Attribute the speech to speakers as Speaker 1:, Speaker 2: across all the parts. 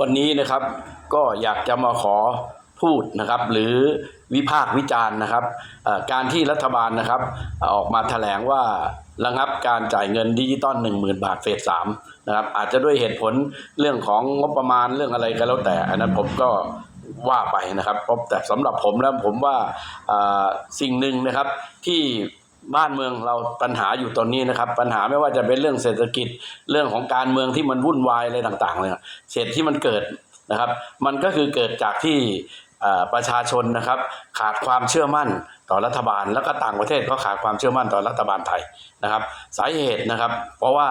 Speaker 1: วันนี้นะครับก็อยากจะมาขอพูดนะครับ หรือวิพากษ์วิจารณ์นะครับการที่รัฐบาลนะครับ ออกมาแถลงว่าระงับการจ่ายเงินดิจิตอล1 0,000 บาทเฟสสามนะครับอาจจะด้วยเหตุผลเรื่องของงบประมาณเรื่องอะไรก็แล้วแต่ อันนั้นผมก็ว่าไปนะครับแต่สำหรับผมแล้วผมว่าสิ่งหนึ่งนะครับที่ บ้านเมืองเราปัญหาอยู่ตอนนี้นะครับ ปัญหาไม่ว่าจะเป็นเรื่องเศรษฐกิจเรื่องของการเมืองที่มันวุ่นวายอะไรต่างๆเนี่ยเศษที่มันเกิดนะครับ มันก็คือเกิดจากที่ประชาชนนะครับ ขาดความเชื่อมั่นต่อรัฐบาล แล้วก็ต่างประเทศก็ขาดความเชื่อมั่นต่อรัฐบาลไทยนะครับ สาเหตุนะครับ เพราะว่า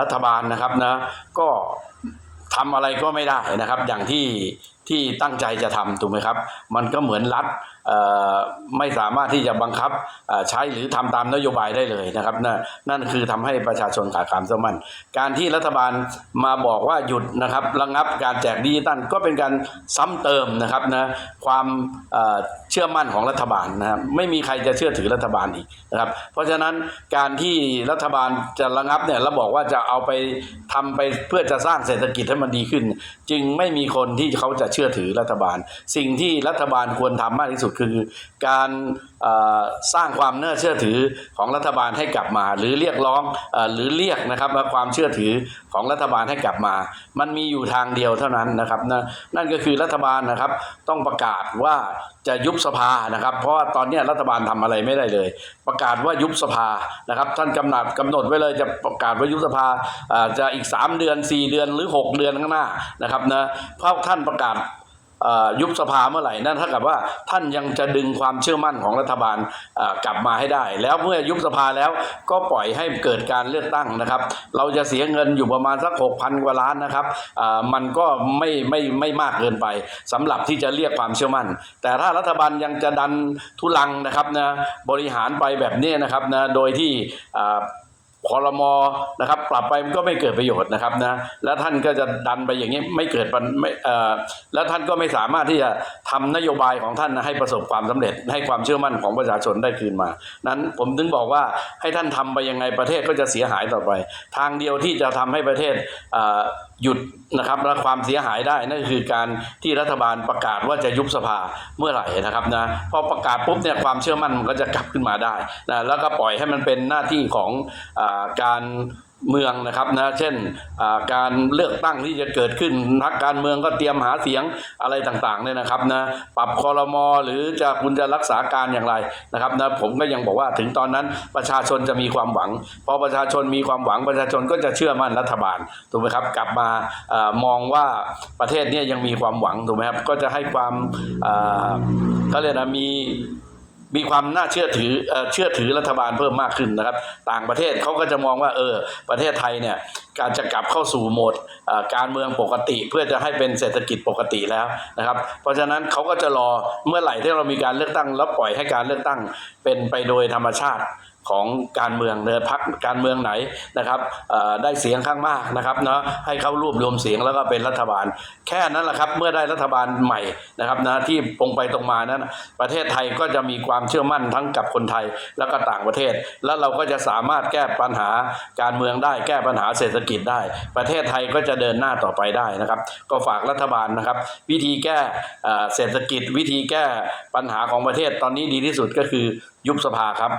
Speaker 1: รัฐบาลนะครับนะก็ทำอะไรก็ไม่ได้นะครับ อย่างที่ที่ตั้งใจจะทำถูกไหมครับ มันก็เหมือนรัฐเอ่อไม่สามารถที่จะบังคับใช้หรือทำตามนโยบายได้เลยนะครับนั่นนั่นคือทำให้ประชาชนขาดความเชื่อมั่น การที่รัฐบาลมาบอกว่าหยุดนะครับระงับการแจกดิจิตัลก็เป็นการซ้ำเติมนะครับนะความเชื่อมั่นของรัฐบาลนะครับไม่มีใครจะเชื่อถือรัฐบาลอีกนะครับ เพราะฉะนั้นการที่รัฐบาลจะระงับเนี่ยแล้วบอกว่าจะเอาไปทำไปเพื่อจะสร้างเศรษฐกิจให้มันดีขึ้น จึงไม่มีคนที่เขาจะเชื่อถือรัฐบาล สิ่งที่รัฐบาลควรทำมากที่สุดคือ การสร้างความน่าเชื่อถือของรัฐบาลให้กลับมา หรือเรียกร้องอหรือเรียกนะครับความเชื่อถือของรัฐบาลให้กลับมา มันมีอยู่ทางเดียวเท่านั้นนะครับนั่นก็คือรัฐบาลนะครับต้องประกาศว่า จะยุบสภานะครับ เพราะว่าตอนนี้รัฐบาลทำอะไรไม่ได้เลย ประกาศว่ายุบสภานะครับ ท่านกำหนดกำหนดไว้เลยจะประกาศว่ายุบสภาอาจะอีก 3 เดือน 4 เดือนหรือ 6 เดือนข้างหน้านะครับนะเพราะท่านประกาศ ยุบสภาเมื่อไหร่นั่นเท่ากับว่าท่านยังจะดึงความเชื่อมั่นของรัฐบาลกลับมาให้ได้ แล้วเมื่อยุบสภาแล้วก็ปล่อยให้เกิดการเลือกตั้งนะครับ เราจะเสียเงินอยู่ประมาณสัก6,000กว่าล้านนะครับมันก็ไม่ไม่ไม่มากเกินไปสำหรับที่จะเรียกความเชื่อมั่น แต่ถ้ารัฐบาลยังจะดันทุลังนะครับนะบริหารไปแบบนี้นะครับนะโดยที่ คอรมอนะครับปรับไปมันก็ไม่เกิดประโยชน์นะครับนะแล้วท่านก็จะดันไปอย่างนี้ไม่เกิดปัญไม่เอ่อแล้วท่านก็ไม่สามารถที่จะทำนโยบายของท่านให้ประสบความสำเร็จ ให้ความเชื่อมั่นของประชาชนได้คืนมา นั้นผมถึงบอกว่าให้ท่านทำไปยังไงประเทศก็จะเสียหายต่อไป ทางเดียวที่จะทำให้ประเทศเอ่อหยุดนะครับและความเสียหายได้นั่นคือการที่รัฐบาลประกาศว่าจะยุบสภาเมื่อไหร่นะครับนะพอประกาศปุ๊บเนี่ยความเชื่อมั่นมันก็จะกลับขึ้นมาได้นะแล้วก็ปล่อยให้มันเป็นหน้าที่ของอการเมืองนะครับนะเช่นการเลือกตั้งที่จะเกิดขึ้นนักการเมืองก็เตรียมหาเสียงอะไรต่างๆเนี่ยนะครับนะปรับคอรมอหรือจะคุณจะรักษาการอย่างไรนะครับนะผมก็ยังบอกว่าถึงตอนนั้นประชาชนจะมีความหวัง พอประชาชนมีความหวังประชาชนก็จะเชื่อมั่นรัฐบาลถูกไหมครับกลับมาอมองว่าประเทศนี้ยังมีความหวังถูกไหมครับก็จะให้ความเอ่อเขาเรียกนะมี มีความน่าเชื่อถือเชื่อถือรัฐบาลเพิ่มมากขึ้นนะครับ ต่างประเทศเขาก็จะมองว่าเออประเทศไทยเนี่ยการจะกลับเข้าสู่โหมดการเมืองปกติ เพื่อจะให้เป็นเศรษฐกิจปกติแล้วนะครับ เพราะฉะนั้นเขาก็จะรอเมื่อไหร่ที่เรามีการเลือกตั้งแล้วปล่อยให้การเลือกตั้งเป็นไปโดยธรรมชาติ ของการเมืองเนอพักการเมืองไหนนะครับได้เสียงข้างมากนะครับเนาะให้เขารวบรวมเสียงแล้วก็เป็นรัฐบาล แค่นั้นแหละครับเมื่อได้รัฐบาลใหม่นะครับนะที่ตรงไปตรงมานั้นประเทศไทยก็จะมีความเชื่อมั่นทั้งกับคนไทยแล้วก็ต่างประเทศ แล้วเราก็จะสามารถแก้ปัญหาการเมืองได้ แก้ปัญหาเศรษฐกิจได้ ประเทศไทยก็จะเดินหน้าต่อไปได้นะครับ ก็ฝากรัฐบาลนะครับ วิธีแก้เศรษฐกิจวิธีแก้ปัญหาของประเทศตอนนี้ดีที่สุดก็คือยุบสภาครับ